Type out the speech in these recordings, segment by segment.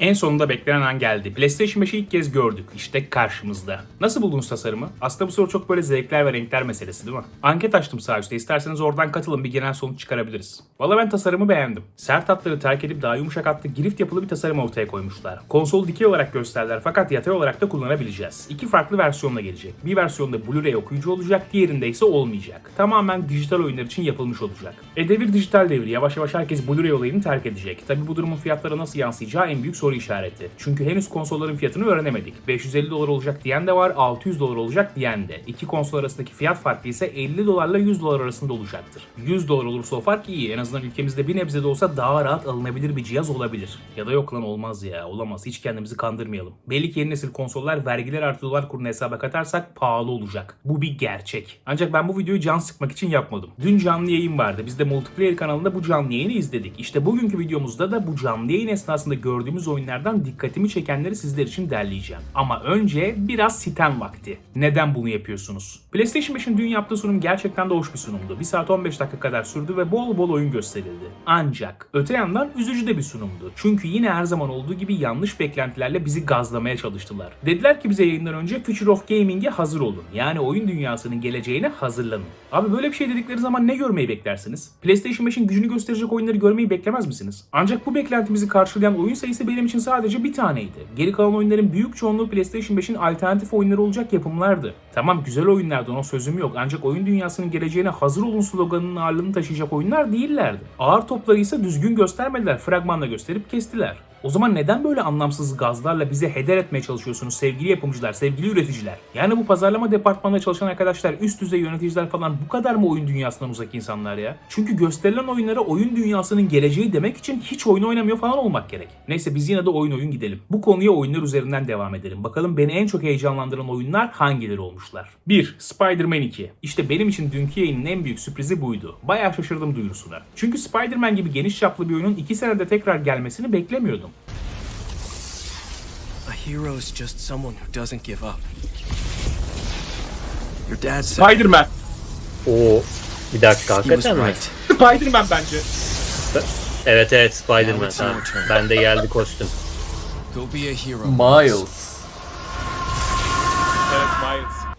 En sonunda beklenen an geldi. PlayStation 5'i ilk kez gördük. İşte karşımızda. Nasıl buldunuz tasarımı? Aslında bu soru çok böyle zevkler ve renkler meselesi değil mi? Anket açtım sağ üstte. İsterseniz oradan katılın bir genel sonuç çıkarabiliriz. Valla ben tasarımı beğendim. Sert hatları terk edip daha yumuşak hatlı girift yapılı bir tasarım ortaya koymuşlar. Konsolu dikey olarak gösterdiler fakat yatay olarak da kullanabileceğiz. İki farklı versiyonla gelecek. Bir versiyonda Blu-ray okuyucu olacak, diğerinde ise olmayacak. Tamamen dijital oyunlar için yapılmış olacak. E devir dijital devir. Yavaş yavaş herkes Blu-ray olayını terk edecek. Tabi bu durumun fiyatlara nasıl yansıyacağı en büyük soru işareti. Çünkü henüz konsolların fiyatını öğrenemedik. 550 dolar olacak diyen de var, 600 dolar olacak diyen de. İki konsol arasındaki fiyat farkı ise 50 dolarla 100 dolar arasında olacaktır. 100 dolar olursa o fark iyi. En azından ülkemizde bir nebze de olsa daha rahat alınabilir bir cihaz olabilir. Ya da yok lan olmaz ya. Olamaz. Hiç kendimizi kandırmayalım. Belli ki yeni nesil konsollar vergiler artı dolar kurunu hesaba katarsak pahalı olacak. Bu bir gerçek. Ancak ben bu videoyu can sıkmak için yapmadım. Dün canlı yayın vardı. Biz de Multiplayer kanalında bu canlı yayını izledik. İşte bugünkü videomuzda da bu canlı yayın esnasında gördüğümüz oyunlardan dikkatimi çekenleri sizler için derleyeceğim. Ama önce biraz sitem vakti. Neden bunu yapıyorsunuz? PlayStation 5'in dün yaptığı sunum gerçekten de hoş bir sunumdu. 1 saat 15 dakika kadar sürdü ve bol bol oyun gösterildi. Ancak öte yandan üzücü de bir sunumdu. Çünkü yine her zaman olduğu gibi yanlış beklentilerle bizi gazlamaya çalıştılar. Dediler ki bize yayından önce Future of Gaming'e hazır olun. Yani oyun dünyasının geleceğine hazırlanın. Abi böyle bir şey dedikleri zaman ne görmeyi beklersiniz? PlayStation 5'in gücünü gösterecek oyunları görmeyi beklemez misiniz? Ancak bu beklentimizi karşılayan oyun sayısı benim için sadece bir taneydi. Geri kalan oyunların büyük çoğunluğu PlayStation 5'in alternatif oyunları olacak yapımlardı. Tamam güzel oyunlardan o sözüm yok ancak oyun dünyasının geleceğine hazır olun sloganının ağırlığını taşıyacak oyunlar değillerdi. Ağır topları ise düzgün göstermediler, fragmanla gösterip kestiler. O zaman neden böyle anlamsız gazlarla bize heder etmeye çalışıyorsunuz sevgili yapımcılar, sevgili üreticiler? Yani bu pazarlama departmanında çalışan arkadaşlar, üst düzey yöneticiler falan bu kadar mı oyun dünyasından uzak insanlar ya? Çünkü gösterilen oyunlara oyun dünyasının geleceği demek için hiç oyun oynamıyor falan olmak gerek. Neyse biz yine de oyun oyun gidelim. Bu konuya oyunlar üzerinden devam edelim. Bakalım beni en çok heyecanlandıran oyunlar hangileri olmuşlar? 1. Spider-Man 2. İşte benim için dünkü yayının en büyük sürprizi buydu. Bayağı şaşırdım duyurusuna. Çünkü Spider-Man gibi geniş çaplı bir oyunun 2 senede tekrar gelmesini beklemiyordum. A hero is just someone who doesn't give up. Your dad said Spider-Man. Oo. Bir dakika he was hakikaten mi? right. Spider-Man bence. Evet evet Spider-Man. Ha, turn. bende geldi kostüm. Go be a hero. Miles.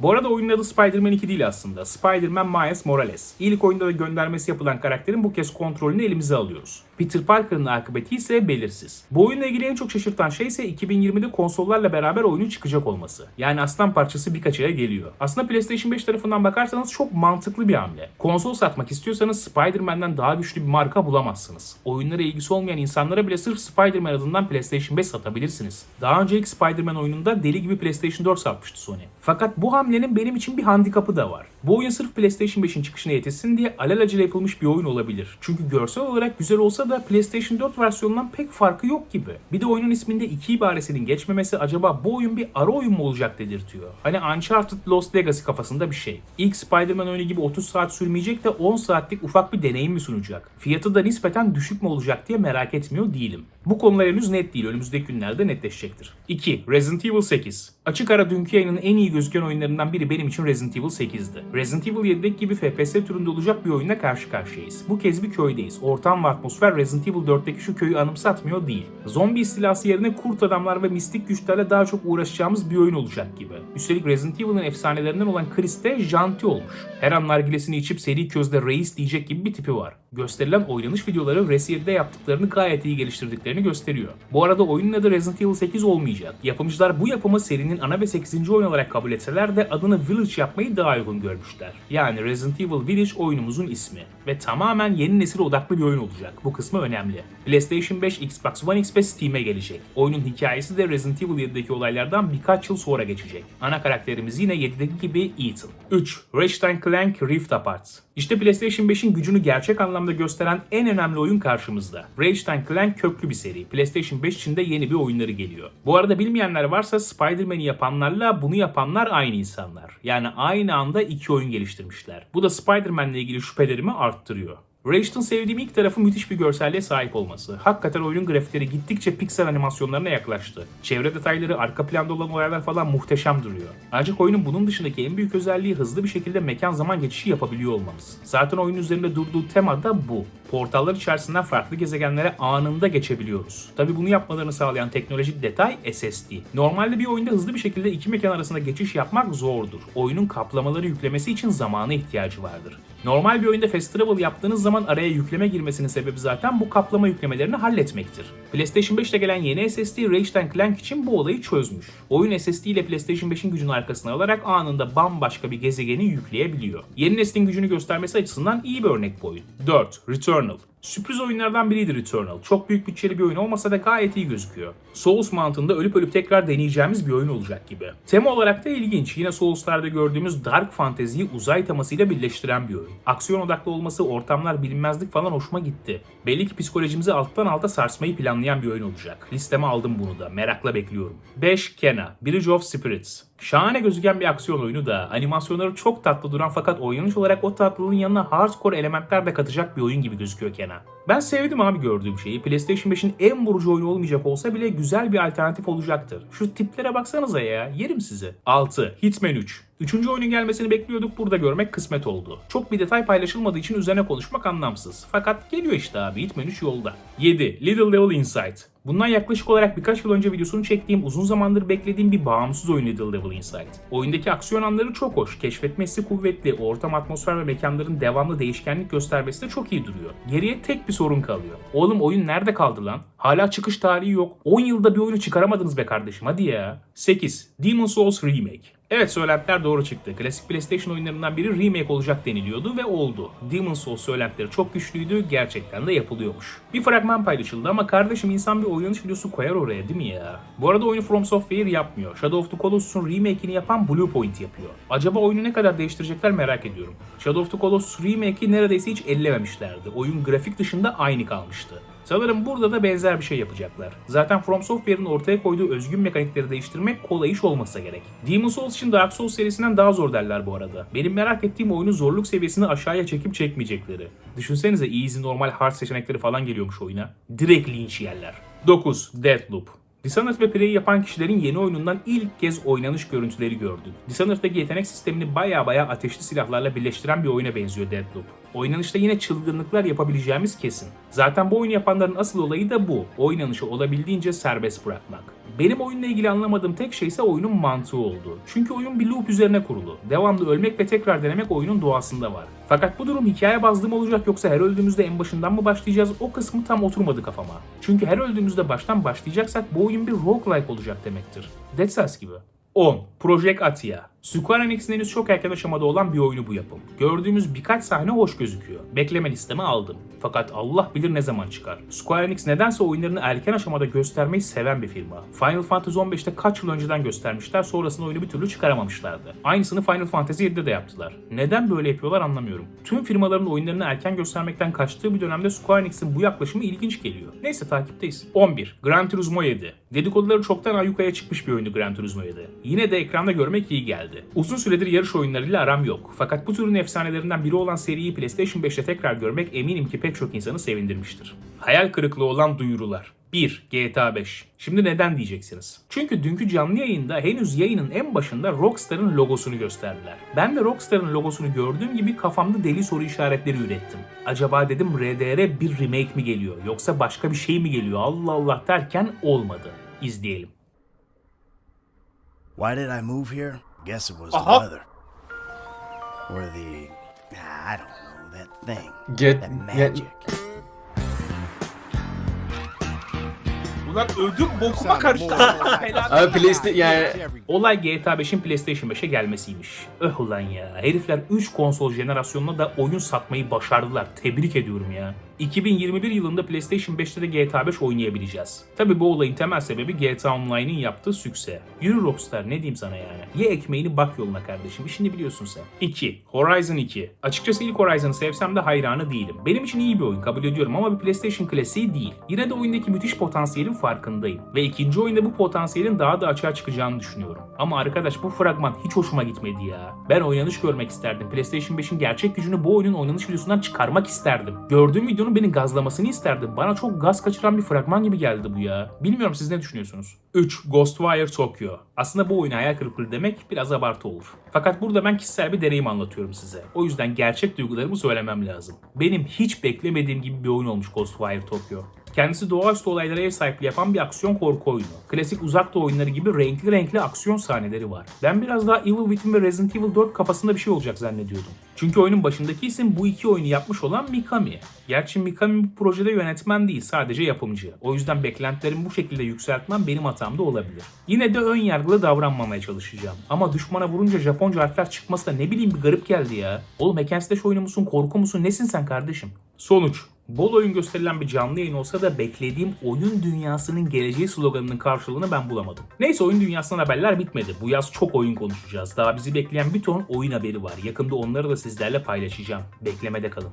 Bu arada oyunun adı Spider-Man 2 değil aslında. Spider-Man Miles Morales. İlk oyunda da göndermesi yapılan karakterin bu kez kontrolünü elimize alıyoruz. Peter Parker'ın akıbeti ise belirsiz. Bu oyunla ilgili en çok şaşırtan şey ise 2020'de konsollarla beraber oyunun çıkacak olması. Yani aslan parçası birkaç aya geliyor. Aslında PlayStation 5 tarafından bakarsanız çok mantıklı bir hamle. Konsol satmak istiyorsanız Spider-Man'den daha güçlü bir marka bulamazsınız. Oyunlara ilgisi olmayan insanlara bile sırf Spider-Man adından PlayStation 5 satabilirsiniz. Daha önce ilk Spider-Man oyununda deli gibi PlayStation 4 satmıştı Sony. Fakat bu hamlenin benim için bir handikapı da var. Bu oyun sırf PlayStation 5'in çıkışına yetişsin diye alelacele yapılmış bir oyun olabilir. Çünkü görsel olarak güzel olsa da PlayStation 4 versiyonundan pek farkı yok gibi. Bir de oyunun isminde iki ibaresinin geçmemesi acaba bu oyun bir ara oyun mu olacak dedirtiyor. Hani Uncharted Lost Legacy kafasında bir şey. İlk Spider-Man oyunu gibi 30 saat sürmeyecek de 10 saatlik ufak bir deneyim mi sunacak? Fiyatı da nispeten düşük mü olacak diye merak etmiyor değilim. Bu konular henüz net değil. Önümüzdeki günlerde netleşecektir. 2. Resident Evil 8. Açık ara dünkü yayının en iyi gözüken oyunlarından biri benim için Resident Evil 8'di. Resident Evil 7'deki gibi FPS türünde olacak bir oyunla karşı karşıyayız. Bu kez bir köydeyiz. Ortam ve atmosfer Resident Evil 4'teki şu köyü anımsatmıyor değil. Zombi istilası yerine kurt adamlar ve mistik güçlerle daha çok uğraşacağımız bir oyun olacak gibi. Üstelik Resident Evil'ın efsanelerinden olan Chris de janti olmuş. Her an nargilesini içip seri közde reis diyecek gibi bir tipi var. Gösterilen oynanış videoları Resident yaptıklarını gayet iyi geliştirdiklerini gösteriyor. Bu arada oyunun adı Resident Evil 8 olmayacak. Yapımcılar bu yapımı serinin ana ve 8. oyun olarak kabul etseler de adını Village yapmayı daha uygun görmüşler. Yani Resident Evil Village oyunumuzun ismi. Ve tamamen yeni nesil odaklı bir oyun olacak. Bu kısmı önemli. PlayStation 5, Xbox One X ve Steam'e gelecek. Oyunun hikayesi de Resident Evil 7'deki olaylardan birkaç yıl sonra geçecek. Ana karakterimiz yine 7'deki gibi Ethan. 3. Ratchet Clank Rift Apart. İşte PlayStation 5'in gücünü gerçek anlamda gösteren en önemli oyun karşımızda. Ratchet Clank köklü bir seri. PlayStation 5 için de yeni bir oyunları geliyor. Bu arada bilmeyenler varsa Spider-Man'i yapanlarla bunu yapanlar aynı insanlar. Yani aynı anda iki oyun geliştirmişler. Bu da Spider-Man'le ilgili şüphelerimi arttırıyor. Ratchet'ın sevdiğim ilk tarafı müthiş bir görselliğe sahip olması. Hakikaten oyunun grafikleri gittikçe piksel animasyonlarına yaklaştı. Çevre detayları, arka planda olan olaylar falan muhteşem duruyor. Ancak oyunun bunun dışındaki en büyük özelliği hızlı bir şekilde mekan zaman geçişi yapabiliyor olmamız. Zaten oyunun üzerinde durduğu tema da bu. Portallar içerisinden farklı gezegenlere anında geçebiliyoruz. Tabi bunu yapmalarını sağlayan teknolojik detay SSD. Normalde bir oyunda hızlı bir şekilde iki mekan arasında geçiş yapmak zordur. Oyunun kaplamaları yüklemesi için zamana ihtiyacı vardır. Normal bir oyunda fast travel yaptığınız zaman araya yükleme girmesinin sebebi zaten bu kaplama yüklemelerini halletmektir. PlayStation 5'te gelen yeni SSD Ratchet Clank için bu olayı çözmüş. Oyun SSD ile PlayStation 5'in gücünü arkasına alarak anında bambaşka bir gezegeni yükleyebiliyor. Yeni neslin gücünü göstermesi açısından iyi bir örnek bu oyun. 4. Returnal Sürpriz oyunlardan biriydi Returnal. Çok büyük bütçeli bir oyun olmasa da gayet iyi gözüküyor. Souls mantığında ölüp ölüp tekrar deneyeceğimiz bir oyun olacak gibi. Tema olarak da ilginç. Yine Souls'larda gördüğümüz dark fanteziyi uzay temasıyla birleştiren bir oyun. Aksiyon odaklı olması, ortamlar, bilinmezlik falan hoşuma gitti. Belli ki psikolojimizi alttan alta sarsmayı planlayan bir oyun olacak. Listeme aldım bunu da. Merakla bekliyorum. 5. Kena, Bridge of Spirits. Şahane gözüken bir aksiyon oyunu da animasyonları çok tatlı duran fakat oynanış olarak o tatlılığın yanına hardcore elementler de katacak bir oyun gibi gözüküyor 않아 Ben sevdim abi gördüğüm şeyi. PlayStation 5'in en vurucu oyunu olmayacak olsa bile güzel bir alternatif olacaktır. Şu tiplere baksanıza ya. Yerim sizi. 6. Hitman 3. Üçüncü oyunun gelmesini bekliyorduk burada görmek kısmet oldu. Çok bir detay paylaşılmadığı için üzerine konuşmak anlamsız. Fakat geliyor işte abi Hitman 3 yolda. 7. Little Devil Inside. Bundan yaklaşık olarak birkaç yıl önce videosunu çektiğim uzun zamandır beklediğim bir bağımsız oyun Little Devil Inside. Oyundaki aksiyon anları çok hoş, keşfetmesi kuvvetli, ortam atmosfer ve mekanların devamlı değişkenlik göstermesi de çok iyi duruyor. Geriye tek bir sorun kalıyor. Oğlum oyun nerede kaldı lan? Hala çıkış tarihi yok. 10 yılda bir oyunu çıkaramadınız be kardeşim hadi ya. 8. Demon Souls Remake. Evet söylentiler doğru çıktı. Klasik PlayStation oyunlarından biri remake olacak deniliyordu ve oldu. Demon Souls söylentileri çok güçlüydü, gerçekten de yapılıyormuş. Bir fragman paylaşıldı ama kardeşim insan bir oynanış videosu koyar oraya değil mi ya? Bu arada oyunu From Software yapmıyor. Shadow of the Colossus'un remake'ini yapan Bluepoint yapıyor. Acaba oyunu ne kadar değiştirecekler merak ediyorum. Shadow of the Colossus remake'i neredeyse hiç ellememişlerdi. Oyun grafik dışında aynı kalmıştı. Sanırım burada da benzer bir şey yapacaklar. Zaten From Software'ın ortaya koyduğu özgün mekanikleri değiştirmek kolay iş olmasa gerek. Demon Souls için Dark Souls serisinden daha zor derler bu arada. Benim merak ettiğim oyunu zorluk seviyesini aşağıya çekip çekmeyecekleri. Düşünsenize easy, normal, hard seçenekleri falan geliyormuş oyuna. Direkt linç yerler. 9. Deathloop Dishonored ve Prey'i yapan kişilerin yeni oyunundan ilk kez oynanış görüntüleri gördük. Dishonored'daki yetenek sistemini baya baya ateşli silahlarla birleştiren bir oyuna benziyor Deathloop. Oynanışta yine çılgınlıklar yapabileceğimiz kesin. Zaten bu oyunu yapanların asıl olayı da bu. Oynanışı olabildiğince serbest bırakmak. Benim oyunla ilgili anlamadığım tek şey ise oyunun mantığı oldu. Çünkü oyun bir loop üzerine kurulu. Devamlı ölmek ve tekrar denemek oyunun doğasında var. Fakat bu durum hikaye bazlı mı olacak yoksa her öldüğümüzde en başından mı başlayacağız o kısmı tam oturmadı kafama. Çünkü her öldüğümüzde baştan başlayacaksak bu oyun bir roguelike olacak demektir. Dead Cells gibi. 10. Project Atia. Square Enix'in henüz çok erken aşamada olan bir oyunu bu yapım. Gördüğümüz birkaç sahne hoş gözüküyor. Bekleme listeme aldım. Fakat Allah bilir ne zaman çıkar. Square Enix nedense oyunlarını erken aşamada göstermeyi seven bir firma. Final Fantasy 15'te kaç yıl önceden göstermişler sonrasında oyunu bir türlü çıkaramamışlardı. Aynısını Final Fantasy 7'de de yaptılar. Neden böyle yapıyorlar anlamıyorum. Tüm firmaların oyunlarını erken göstermekten kaçtığı bir dönemde Square Enix'in bu yaklaşımı ilginç geliyor. Neyse takipteyiz. 11. Gran Turismo 7. Dedikoduları çoktan ayyukaya çıkmış bir oyundu Gran Turismo 7. Yine de ekranda görmek iyi geldi. Uzun süredir yarış oyunlarıyla aram yok. Fakat bu türün efsanelerinden biri olan seriyi PlayStation 5'te tekrar görmek eminim ki pek çok insanı sevindirmiştir. Hayal kırıklığı olan duyurular. 1. GTA 5. Şimdi neden diyeceksiniz? Çünkü dünkü canlı yayında henüz yayının en başında Rockstar'ın logosunu gösterdiler. Ben de Rockstar'ın logosunu gördüğüm gibi kafamda deli soru işaretleri ürettim. Acaba dedim RDR bir remake mi geliyor yoksa başka bir şey mi geliyor Allah Allah derken olmadı. İzleyelim. Why did I move here? Guess it was the Aha. weather. Or the. I don't know, that thing. Get, That get magic. Ulan ödüm bokuma karıştı. Abi PlayStation yani Olay GTA 5'in PlayStation 5'e gelmesiymiş. Öh ulan ya. Herifler 3 konsol jenerasyonuna da oyun satmayı başardılar. Tebrik ediyorum ya. 2021 yılında PlayStation 5'te de GTA 5 oynayabileceğiz. Tabi bu olayın temel sebebi GTA Online'in yaptığı sükse. Yürü Rockstar ne diyeyim sana yani. Ye ekmeğini bak yoluna kardeşim. İşini biliyorsun sen. 2. Horizon 2. Açıkçası ilk Horizon'ı sevsem de hayranı değilim. Benim için iyi bir oyun kabul ediyorum ama bir PlayStation klasiği değil. Yine de oyundaki müthiş potansiyelin farkındayım. Ve ikinci oyunda bu potansiyelin daha da açığa çıkacağını düşünüyorum. Ama arkadaş bu fragman hiç hoşuma gitmedi ya. Ben oynanış görmek isterdim. PlayStation 5'in gerçek gücünü bu oyunun oynanış videosundan çıkarmak isterdim. Gördüğüm videonun beni gazlamasını isterdim. Bana çok gaz kaçıran bir fragman gibi geldi bu ya. Bilmiyorum siz ne düşünüyorsunuz? 3. Ghostwire Tokyo. Aslında bu oyuna hayal kırıklığı demek biraz abartı olur. Fakat burada ben kişisel bir deneyim anlatıyorum size. O yüzden gerçek duygularımı söylemem lazım. Benim hiç beklemediğim gibi bir oyun olmuş Ghostwire Tokyo. Kendisi doğaüstü olaylara ev sahipliği yapan bir aksiyon korku oyunu. Klasik uzak doğu oyunları gibi renkli renkli aksiyon sahneleri var. Ben biraz daha Evil Within ve Resident Evil 4 kafasında bir şey olacak zannediyordum. Çünkü oyunun başındaki isim bu iki oyunu yapmış olan Mikami. Gerçi Mikami bu projede yönetmen değil sadece yapımcı. O yüzden beklentilerimi bu şekilde yükseltmem benim hatam da olabilir. Yine de ön yargılı davranmamaya çalışacağım. Ama düşmana vurunca Japonca harfler çıkması da ne bileyim bir garip geldi ya. Oğlum hack slash oyunu musun korku musun nesin sen kardeşim? Sonuç. Bol oyun gösterilen bir canlı yayın olsa da beklediğim oyun dünyasının geleceği sloganının karşılığını ben bulamadım. Neyse oyun dünyasından haberler bitmedi. Bu yaz çok oyun konuşacağız. Daha bizi bekleyen bir ton oyun haberi var. Yakında onları da sizlerle paylaşacağım. Beklemede kalın.